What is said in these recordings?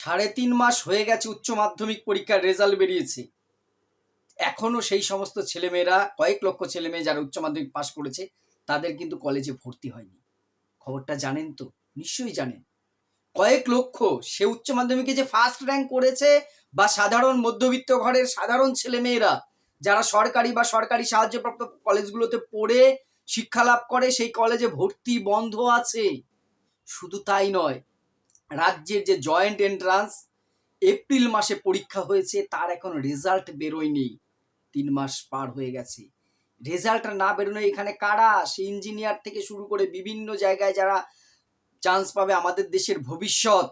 সাড়ে তিন মাস হয়ে গেছে উচ্চ মাধ্যমিক পরীক্ষার রেজাল্ট বেরিয়েছে। এখনও সেই সমস্ত ছেলেমেয়েরা, কয়েক লক্ষ ছেলেমেয়ে যারা উচ্চ মাধ্যমিক পাশ করেছে, তাদের কিন্তু কলেজে ভর্তি হয়নি। খবরটা জানেন তো? নিশ্চয়ই জানেন। কয়েক লক্ষ, সে উচ্চ মাধ্যমিকে যে ফার্স্ট র্যাঙ্ক করেছে বা সাধারণ মধ্যবিত্ত ঘরের সাধারণ ছেলেমেয়েরা, যারা সরকারি বা সরকারি সাহায্যপ্রাপ্ত কলেজগুলোতে পড়ে শিক্ষা লাভ করে, সেই কলেজে ভর্তি বন্ধ আছে। শুধু তাই নয় রাজ্যের যে জয়েন্ট এন্ট্রান্স, এপ্রিল মাসে পরীক্ষা হয়েছে, তার এখন রেজাল্ট বেরোয়নি। তিন মাস পার হয়ে গেছে। রেজাল্ট না বেরোনো এখানে কারা? সে ইঞ্জিনিয়ার থেকে শুরু করে বিভিন্ন জায়গায় যারা চান্স পাবে আমাদের দেশের ভবিষ্যৎ,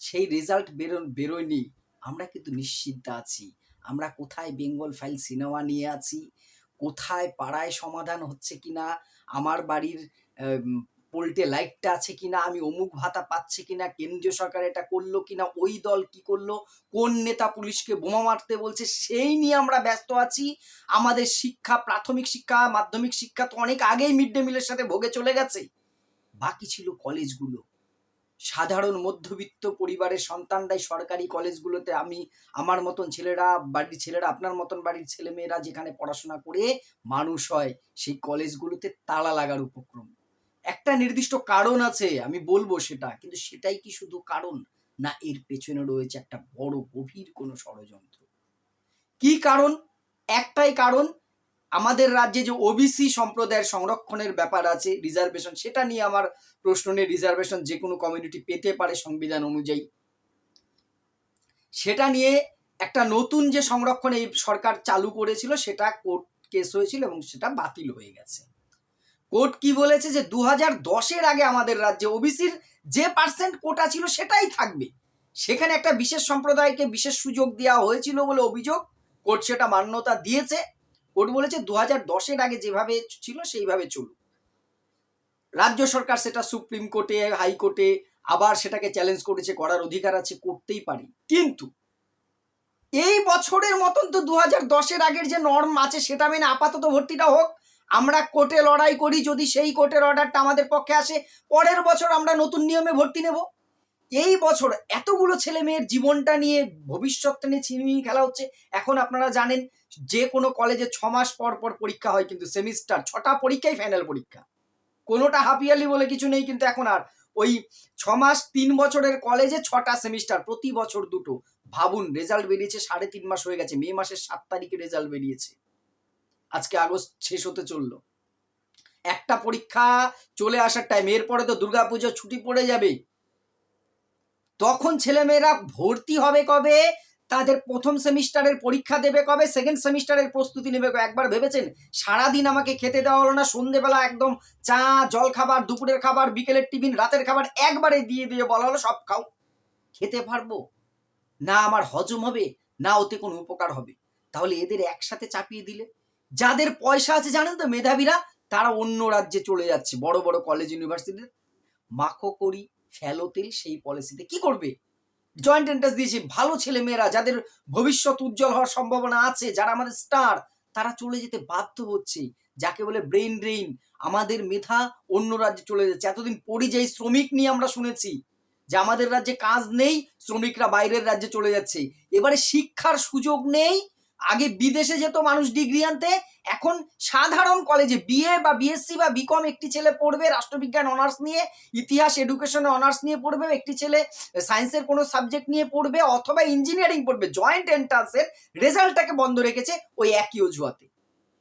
সেই রেজাল্ট বেরো, বেরোয়নি। আমরা কিন্তু নিশ্চিন্ত আছি। আমরা কোথায় বেঙ্গল ফাইল সিনেমা নিয়ে আছি? কোথায় পাড়ায় সমাধান হচ্ছে কিনা? আমার বাড়ির পোল্টে লাইটটা আছে কিনা, আমি অমুক ভাতা পাচ্ছে কিনা, কেন্দ্রীয় সরকার এটা করল কিনা, ওই দল কি করল, কোন নেতা পুলিশকে বোমা মারতে বলছে, সেই নিয়ে আমরা ব্যস্ত আছি। আমাদের শিক্ষা, প্রাথমিক শিক্ষা, মাধ্যমিক শিক্ষা তো অনেক আগেই মিড ডে মিলের সাথে ভোগে চলে গেছে। বাকি ছিল কলেজগুলো। সাধারণ মধ্যবিত্ত পরিবারের সন্তানরাই সরকারি কলেজগুলোতে আমি, আমার মতন ছেলেরা, বাড়ির ছেলেরা, আপনার মতন বাড়ির ছেলেমেয়েরা যেখানে পড়াশোনা করে মানুষ হয়, সেই কলেজগুলোতে তালা লাগার উপক্রম। একটা নির্দিষ্ট কারণ আছে, আমি বলব সেটা। কিন্তু সেটাই কি শুধু কারণ? না, এর পেছনে রয়েছে একটা বড় গভীর কোনো ষড়যন্ত্র। কি কারণ? একটাই কারণ, আমাদের রাজ্যে যে ওবিসি সম্প্রদায়ের সংরক্ষণের ব্যাপার আছে রিজার্ভেশন সেটা নিয়ে আমার প্রশ্ন নিয়ে রিজার্ভেশন যে কোনো কমিউনিটি পেতে পারে সংবিধান অনুযায়ী। সেটা নিয়ে একটা নতুন যে সংরক্ষণ এই সরকার চালু করেছিল, সেটা কোর্ট কেস হয়েছিল এবং সেটা বাতিল হয়ে গেছে। কোর্ট কি বলেছে যে দু হাজার দশের আগে আমাদের রাজ্যে ওবিসির যে পার্সেন্ট কোটা ছিল সেটাই থাকবে। সেখানে একটা বিশেষ সম্প্রদায়কে বিশেষ সুযোগ দেওয়া হয়েছিল বলে অভিযোগ। কোর্ট সেটা মান্যতা দিয়েছে। কোর্ট বলেছে দু হাজার দশের আগে যেভাবে ছিল সেইভাবে চলুক। রাজ্য সরকার সেটা সুপ্রিম কোর্টে, হাইকোর্টে আবার সেটাকে চ্যালেঞ্জ করেছে, করার অধিকার আছে, করতেই পারি। কিন্তু এই বছরের মতন তো দু হাজার দশের আগের যে নর্ম আছে, সেটা মেনে আপাতত ভর্তিটা হোক। আমরা কোর্টে লড়াই করি, যদি সেই কোর্টের অর্ডারটা আমাদের পক্ষে আসে, পরের বছর আমরা নতুন নিয়মে ভর্তি নেব। এই বছর এতগুলো ছেলে মেয়ের জীবনটা নিয়ে ভবিষ্যৎটা নিয়ে ছিনিমিনি খেলা হচ্ছে। এখন আপনারা জানেন, যে কোনো কলেজে ছ মাস পর পর পরীক্ষা হয়, কিন্তু সেমিস্টার, ছটা পরীক্ষাই ফাইনাল পরীক্ষা। কোনোটা হাফ ইয়ারলি বলে কিছু নেই, কিন্তু এখন আর ওই ছ মাস, তিন বছরের কলেজে ছটা সেমিস্টার, প্রতি বছর দুটো। ভাবুন রেজাল্ট বেরিয়েছে সাড়ে তিন মাস হয়ে গেছে, মে মাসের সাত তারিখে রেজাল্ট বেরিয়েছে। আজকে আগস্ট শেষ হতে চলল। একটা পরীক্ষা চলে আসার টাইম এরপরে তো দুর্গাপুজো ছুটি পড়ে যাবে তখন ছেলেমেয়েরা ভর্তি হবে কবে? তাদের প্রথম সেমিস্টারের পরীক্ষা দেবে কবে? সেকেন্ড সেমিস্টারের প্রস্তুতি নেবে কবে? একবার ভেবেছেন? সারাদিন আমাকে খেতে দেওয়া হলো না, সন্ধেবেলা একদম চা, জল খাবার, দুপুরের খাবার, বিকেলের টিফিন, রাতের খাবার একবারে দিয়ে দিয়ে বলা হলো, সব খাও। খেতে পারব? না আমার হজম হবে, না ওতে কোনো উপকার হবে। তাহলে এদের একসাথে চাপিয়ে দিলে। যাদের পয়সা আছে, জানেন তো, মেধাবীরা, তারা অন্য রাজ্যে চলে যাচ্ছে। বড় বড় কলেজ ইউনিভার্সিটিতে মাখো করি, ফেলো সেই পলিসিতে কি করবে? জয়েন্ট এন্ট্রান্স দিয়েছে, ভালো ছেলে মেয়েরা যাদের ভবিষ্যৎ উজ্জ্বল হওয়ার সম্ভাবনা আছে, যারা আমাদের স্টার তারা চলে যেতে বাধ্য হচ্ছে। যাকে বলে ব্রেন ড্রেইন আমাদের মেধা অন্য রাজ্যে চলে যাচ্ছে। এতদিন পরিযায়ী শ্রমিক নিয়ে আমরা শুনেছি, যে আমাদের রাজ্যে কাজ নেই, শ্রমিকরা বাইরের রাজ্যে চলে যাচ্ছে। এবারে শিক্ষার সুযোগ নেই আগে বিদেশে যেত মানুষ ডিগ্রি আনতে, এখন সাধারণ কলেজে বিএ বা বিএসসি বা বিকম একটি ছেলে পড়বে রাষ্ট্রবিজ্ঞান অনার্স নিয়ে, ইতিহাস এডুকেশনে অনার্স নিয়ে পড়বে, একটি ছেলে সায়েন্সের কোনো সাবজেক্ট নিয়ে পড়বে, অথবা ইঞ্জিনিয়ারিং পড়বে। জয়েন্ট এন্ট্রান্সের রেজাল্টটাকে বন্ধ রেখেছে ওই একই অজুহাতে।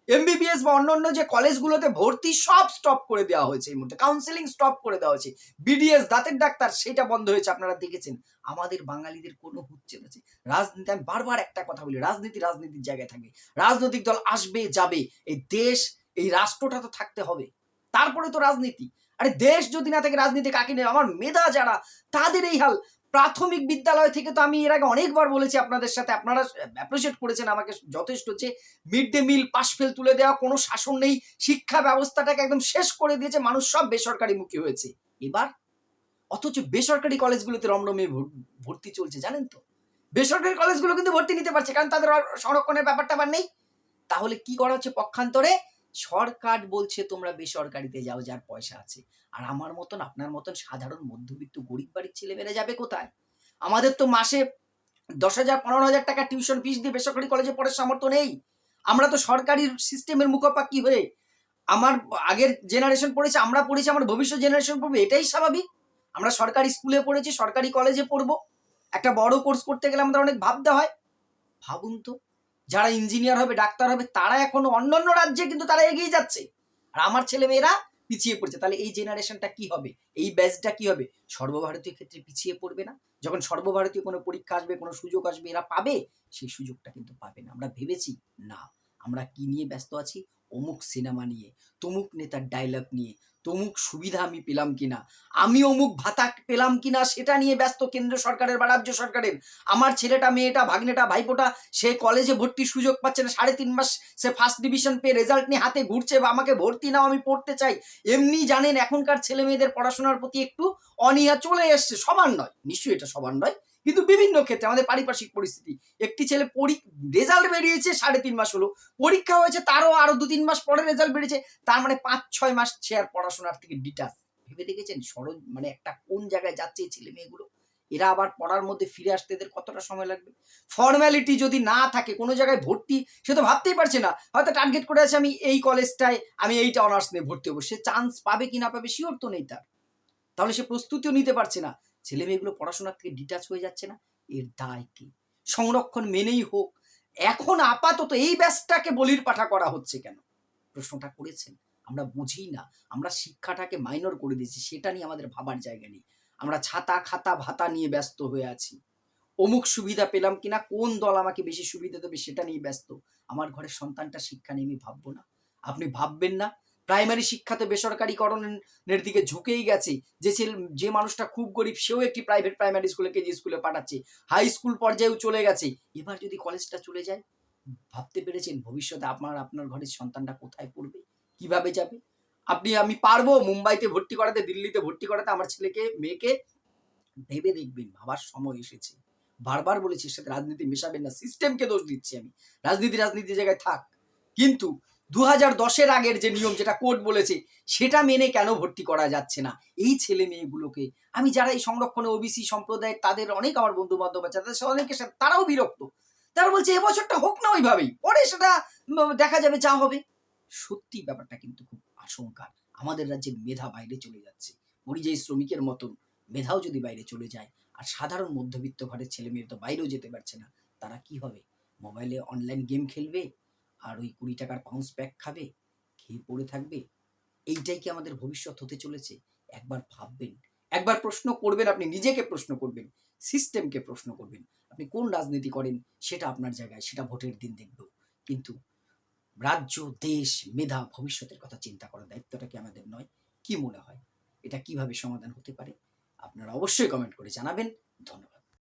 এমবিবিএস বা অন্যান্য যে কলেজগুলোতে ভর্তি সব স্টপ করে দেওয়া হয়েছে এই মুহূর্তে। কাউন্সিলিং স্টপ করে দেওয়া হয়েছে। বিডিএস দাঁতের ডাক্তার, সেটা বন্ধ হয়েছে, আপনারা দেখেছেন। আমাদের বাঙালিদের কোনো হচ্ছে না রাজনীতি, আমি বারবার একটা কথা বলি, রাজনীতি রাজনীতির জায়গায় থাকবে রাজনৈতিক দল আসবে, যাবে। এই দেশ, এই রাষ্ট্রটা তো থাকতে হবে। তারপরে তো রাজনীতি। আরে দেশ যদি না থাকে, রাজনীতি কাকে নেই আমার মেধা যারা, তাদের এই হাল। প্রাথমিক বিদ্যালয় থেকে তো আমি এর আগে অনেকবার বলেছি আপনাদের সাথে, আপনারা অ্যাপ্রিসিয়েট করেছেন আমাকে যথেষ্ট যে mid day meal pass fail তুলে দেওয়া, কোনো শাসন নেই, শিক্ষা ব্যবস্থাটাকে একদম শেষ করে দিয়েছে, মানুষ সব বেসরকারি মুখী হয়েছে। এবার অথচ বেসরকারি কলেজগুলোতে রমরমে ভর- ভর্তি চলছে, জানেন তো? বেসরকারি কলেজগুলো কিন্তু ভর্তি নিতে পারছে, কারণ তাদের সংরক্ষণের ব্যাপারটা আবার নেই। তাহলে কি করা হচ্ছে পক্ষান্তরে? সরকার বলছে তোমরা বেসরকারিতে যাও, যার পয়সা আছে। আর আমার মতন, আপনার মতন সাধারণ মধ্যবিত্ত গরিব বাড়ির ছেলেমেয়েরা যাবে কোথায়? আমাদের তো মাসে দশ হাজার, পনেরো হাজার টাকা টিউশন ফিস দিয়ে বেসরকারি কলেজে পড়ার সামর্থ্য নেই। আমরা তো সরকারি সিস্টেমের মুখোপাক্ষি হয়ে? আমার আগের জেনারেশন পড়েছে, আমরা পড়েছি, আমার ভবিষ্যৎ জেনারেশন পড়বে, এটাই স্বাভাবিক। আমরা সরকারি স্কুলে পড়েছি, সরকারি কলেজে পড়ব। একটা বড় কোর্স করতে গেলে আমাদের অনেক ভাবতে হয়। ভাবুন তো। যারা ইঞ্জিনিয়ার হবে, ডাক্তার হবে, তারা এখনও অন্যান্য রাজ্যে কিন্তু তারা এগিয়ে যাচ্ছে। আর আমার ছেলে মেয়েরা পিছিয়ে পড়ছে। তাহলে এই জেনারেশনটা কি হবে? এই ব্যাচটা কি হবে? সর্বভারতীয় ক্ষেত্রে পিছিয়ে পড়বে না? যখন সর্বভারতীয় কোনো পরীক্ষা আসবে, কোনো সুযোগ আসবে, এরা পাবে? সেই সুযোগটা কিন্তু পাবে না। আমরা ভেবেছি, না। আমরা কি নিয়ে ব্যস্ত আছি? অমুক সিনেমা নিয়ে, তমুক নেতার ডায়লগ নিয়ে, তমুক সুবিধা আমি পেলাম কিনা, আমি অমুক ভাতা পেলাম কিনা সেটা নিয়ে ব্যস্ত কেন্দ্র সরকারের বা রাজ্য সরকারের। আমার ছেলেটা, মেয়েটা, ভাগ্নেটা, ভাইপোটা, সে কলেজে ভর্তির সুযোগ পাচ্ছে না, সাড়ে তিন মাস সে ফার্স্ট ডিভিশন পেয়ে রেজাল্ট নিয়ে হাতে ঘুরছে বা আমাকে ভর্তি নাও আমি পড়তে চাই। এমনি জানেন, এখনকার ছেলে মেয়েদের পড়াশোনার প্রতি একটু অনীহা চলে এসছে সবার নয়, নিশ্চয়ই এটা সবার নয়। কিন্তু বিভিন্ন ক্ষেত্রে আমাদের পারিপার্শ্বিক পরিস্থিতি। একটি ছেলে পরি রেজাল্ট বেরিয়েছে সাড়ে তিন মাস হলো। পরীক্ষা হয়েছে তারও আরও দু তিন মাস পরে রেজাল্ট বেরিয়েছে। তার মানে পাঁচ ছয় মাস সে আর পড়াশোনার থেকে ডিটাচ ভেবে দেখেছেন সরল মানে একটা কোন জায়গায় যাচ্ছে ছেলে মেয়েগুলো? এরা আবার পড়ার মধ্যে ফিরে আসতে এদের কতটা সময় লাগবে? ফর্ম্যালিটি যদি না থাকে, কোনো জায়গায় ভর্তি, সে তো ভাবতেই পারছে না। হয়তো টার্গেট করে আছে, আমি এই কলেজটায় আমি এইটা অনার্স নিয়ে ভর্তি হব। সে চান্স পাবে কি না পাবে শিওর তো নেই তার। তাহলে সে প্রস্তুতিও নিতে পারছে না। ছেলে মেয়েগুলো পড়াশোনার থেকে ডিটাচ হয়ে যাচ্ছে না, এর দায় কি? সংরক্ষণ মেনেই হোক, এখন আপাতত এই ব্যাসটাকে বলির পাঠা করা হচ্ছে কেন? প্রশ্নটা করেছেন, আমরা বুঝি না, আমরা শিক্ষাটাকে মাইনর করে দিয়েছি, সেটা নিয়ে আমাদের ভাবার জায়গা নেই। আমরা ছাতা খাতা ভাতা নিয়ে ব্যস্ত হয়ে আছি। অমুক সুবিধা পেলাম কিনা, কোন দল আমাকে বেশি সুবিধা দেবে সেটা নিয়ে ব্যস্ত। আমার ঘরের সন্তানটা শিক্ষা নিয়ে আমি ভাববো না। আপনি ভাববেন না প্রাইমারি শিক্ষাতে বেসরকারিকরণের দিকে ঝুঁকেই গেছে। যে যে মানুষটা খুব গরিব, সেও একটি প্রাইভেট প্রাইমারি স্কুলে কেজি স্কুলে পাঠাচ্ছে। হাই স্কুল পর্যায়েও চলে গেছে। এবার যদি কলেজটা চলে যায়, ভাবতে পেরেছেন ভবিষ্যতে আপনার আপনার ঘরের সন্তানটা কোথায় পড়বে? কীভাবে যাবে? আপনি, আমি পারব মুম্বাইতে ভর্তি করাতে, দিল্লিতে ভর্তি করাতে, আমার ছেলেকে, মেয়েকে? ভেবে দেখবেন, ভাবার সময় এসেছে। বারবার বলেছি সাথে রাজনীতি মেশাবেন না। সিস্টেমকে দোষ দিচ্ছি আমি। রাজনীতি রাজনীতি জায়গায় থাক। কিন্তু দু হাজার দশের আগের যে নিয়ম, যেটা কোর্ট বলেছে, সেটা মেনে কেন ভর্তি করা যাচ্ছে না? এই ছেলে মেয়েগুলোকে। আমি যারা এই সংরক্ষণে ওবিসি সম্প্রদায়ের, তাদের অনেক আমার বন্ধু বান্ধব আছে, তাদের সাথে তারাও বিরক্ত। তারা বলছে এবছরটা হোক না ওইভাবেই, পরে সেটা দেখা যাবে যা হবে। সত্যি ব্যাপারটা কিন্তু খুব আশঙ্কার। আমাদের রাজ্যের মেধা বাইরে চলে যাচ্ছে। পরিযায়ী শ্রমিকের মতন মেধাও যদি বাইরে চলে যায়, আর সাধারণ মধ্যবিত্ত ঘরের ছেলে মেয়ে তো বাইরেও যেতে পারছে না, তারা কি হবে? মোবাইলে অনলাইন গেম খেলবে? আর ওই কুড়ি টাকার পাউন্স প্যাক খাবে? খেয়ে পড়ে থাকবে? এইটাই কি আমাদের ভবিষ্যৎ হতে চলেছে? একবার ভাববেন। একবার প্রশ্ন করবেন আপনি, নিজেকে প্রশ্ন করবেন সিস্টেমকে প্রশ্ন করবেন। আপনি কোন রাজনীতি করেন, সেটা আপনার জায়গায়, সেটা ভোটের দিন দেখব। কিন্তু রাজ্য, দেশ, মেধা, ভবিষ্যতের কথা চিন্তা করার দায়িত্বটা কি আমাদের নয়? কি মনে হয়? এটা কীভাবে সমাধান হতে পারে? আপনারা অবশ্যই কমেন্ট করে জানাবেন। ধন্যবাদ।